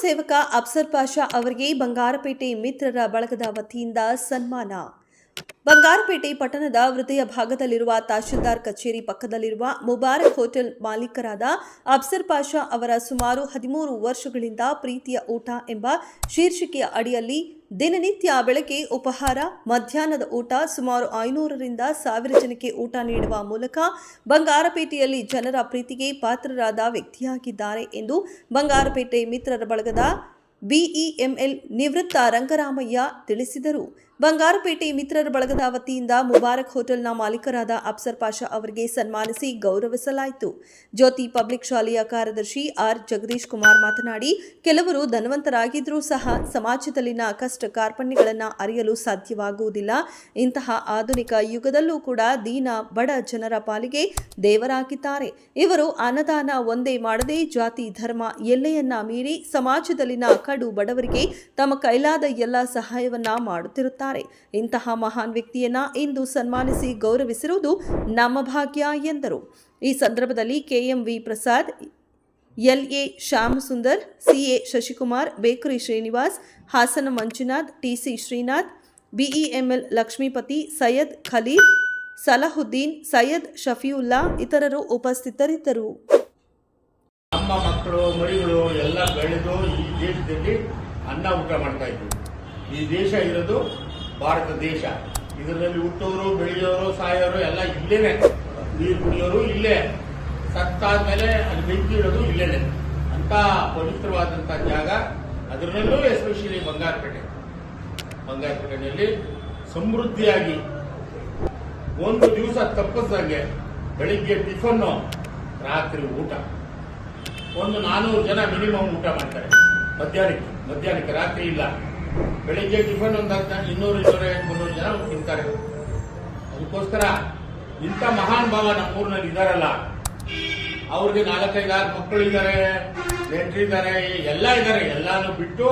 ಸೇವಕ ಅಫ್ಸರ್ ಪಾಷಾ ಅವರಿಗೆ ಬಂಗಾರಪೇಟೆ ಮಿತ್ರರ ಬಳಗದ ವತಿಯಿಂದ ಸನ್ಮಾನ. ಬಂಗಾರಪೇಟೆ ಪಟ್ಟಣದ ಹೃದಯ ಭಾಗದಲ್ಲಿರುವ ತಹಶೀಲ್ದಾರ್ ಕಚೇರಿ ಪಕ್ಕದಲ್ಲಿರುವ ಮುಬಾರಕ್ ಹೋಟೆಲ್ ಮಾಲೀಕರಾದ ಅಫ್ಸರ್ ಪಾಷಾ ಅವರ ಸುಮಾರು ಹದಿಮೂರು ವರ್ಷಗಳಿಂದ ಪ್ರೀತಿಯ ಊಟ ಎಂಬ ಶೀರ್ಷಿಕೆಯ ಅಡಿಯಲ್ಲಿ ದಿನನಿತ್ಯ ಬೆಳಗ್ಗೆ ಉಪಹಾರ, ಮಧ್ಯಾಹ್ನದ ಊಟ, ಸುಮಾರು ಐನೂರರಿಂದ ಸಾವಿರ ಜನಕ್ಕೆ ಊಟ ನೀಡುವ ಮೂಲಕ ಬಂಗಾರಪೇಟೆಯಲ್ಲಿ ಜನರ ಪ್ರೀತಿಗೆ ಪಾತ್ರರಾದ ವ್ಯಕ್ತಿಯಾಗಿದ್ದಾರೆ ಎಂದು ಬಂಗಾರಪೇಟೆ ಮಿತ್ರರ ಬಳಗದ ಬಿಇಎಂಎಲ್ ನಿವೃತ್ತ ರಂಗರಾಮಯ್ಯ ತಿಳಿಸಿದರು. ಬಂಗಾರಪೇಟೆ ಮಿತ್ರರ ಬಳಗದ ವತಿಯಿಂದ ಮುಬಾರಕ್ ಹೋಟೆಲ್ನ ಮಾಲೀಕರಾದ ಅಪ್ಸರ್ ಪಾಷಾ ಅವರಿಗೆ ಸನ್ಮಾನಿಸಿ ಗೌರವಿಸಲಾಯಿತು. ಜ್ಯೋತಿ ಪಬ್ಲಿಕ್ ಶಾಲೆಯ ಕಾರ್ಯದರ್ಶಿ ಆರ್ ಜಗದೀಶ್ ಕುಮಾರ್ ಮಾತನಾಡಿ, ಕೆಲವರು ಧನವಂತರಾಗಿದ್ರೂ ಸಹ ಸಮಾಜದಲ್ಲಿನ ಕಷ್ಟ ಕಾರ್ಪಣ್ಯಗಳನ್ನು ಅರಿಯಲು ಸಾಧ್ಯವಾಗುವುದಿಲ್ಲ. ಇಂತಹ ಆಧುನಿಕ ಯುಗದಲ್ಲೂ ಕೂಡ ದೀನ, ಬಡ ಜನರ ಪಾಲಿಗೆ ದೇವರಾಗಿದ್ದಾರೆ. ಇವರು ಅನ್ನದಾನ ಒಂದೇ ಮಾಡದೆ ಜಾತಿ, ಧರ್ಮ ಎಲ್ಲೆಯನ್ನ ಮೀರಿ ಸಮಾಜದಲ್ಲಿನ ಕಡು ಬಡವರಿಗೆ ತಮ್ಮ ಕೈಲಾದ ಎಲ್ಲ ಸಹಾಯವನ್ನ ಮಾಡುತ್ತಿರುತ್ತಾರೆ ಇಂತಹ ಮಹಾನ್ ವ್ಯಕ್ತಿಯನ್ನ ಇಂದು ಸನ್ಮಾನಿಸಿ ಗೌರವಿಸಿರುವುದು ನಮ್ಮ ಭಾಗ್ಯ ಎಂದರು. ಈ ಸಂದರ್ಭದಲ್ಲಿ KMV Prasad, L LA Shyamasundar CA Shashikumar, bakery Srinivas, Hassan Manjunath TC Srinath BEML Lakshmipathi, Syed Khaleel, Salahuddin, Syed Shafiulla ಇತರರು ಉಪಸ್ಥಿತರಿದ್ದರು. ನಮ್ಮ ಮಕ್ಕಳು, ಮರಿಗಳು ಎಲ್ಲ ಬೆಳೆದು ಈ ದೇಶದಲ್ಲಿ ಅನ್ನ ಊಟ ಮಾಡ್ತಾ ಇದ್ವಿ. ಈ ದೇಶ ಇರೋದು ಭಾರತ ದೇಶ. ಇದರಲ್ಲಿ ಹುಟ್ಟೋರು, ಬೆಳೆಯೋರು, ಸಾಯೋರು ಎಲ್ಲ ಇಲ್ಲೇನೆ. ನೀರು ಕುಡಿಯೋರು ಇಲ್ಲೇ. ಸತ್ತಾದ್ಮೇಲೆ ಅಲ್ಲಿ ಬೆಂಕಿ ಇಡೋದು ಇಲ್ಲೇನೆ. ಅಂತ ಪವಿತ್ರವಾದಂಥ ಜಾಗ. ಅದರಲ್ಲೂ ಎಸ್ಪೆಷಲಿ ಬಂಗಾರಪೇಟೆ. ಬಂಗಾರಪೇಟೆಯಲ್ಲಿ ಸಮೃದ್ಧಿಯಾಗಿ ಒಂದು ದಿವಸ ತಪ್ಪಿಸ್ದಂಗೆ ಬೆಳಿಗ್ಗೆ ಟಿಫನ್ನು ರಾತ್ರಿ ಊಟ. ಒಂದು ನಾನೂರು ಜನ ಮಿನಿಮಮ್ ಊಟ ಮಾಡ್ತಾರೆ. ಮಧ್ಯಾಹ್ನಕ್ಕೆ. ಮಧ್ಯಾಹ್ನಕ್ಕೆ ರಾತ್ರಿ ಇಲ್ಲ. ಬೆಳಿಗ್ಗೆ ಟಿಫನ್ ಒಂದು ಹತ್ತು ಇನ್ನೂರು ಇನ್ನೂರೈವತ್ತು ಮುನ್ನೂರು ಜನ ತಿಂತಾರೆ. ಅದಕ್ಕೋಸ್ಕರ ಇಂಥ ಮಹಾನ್ ಭಾವ ನಮ್ಮೂರಿನಲ್ಲಿ ಇದಾರಲ್ಲ, ಅವ್ರಿಗೆ ನಾಲ್ಕೈದು ಆರು ಮಕ್ಕಳು ಇದ್ದಾರೆ ನೆಂಟರಿದ್ದಾರೆ, ಎಲ್ಲ ಇದ್ದಾರೆ ಎಲ್ಲಾನು ಬಿಟ್ಟು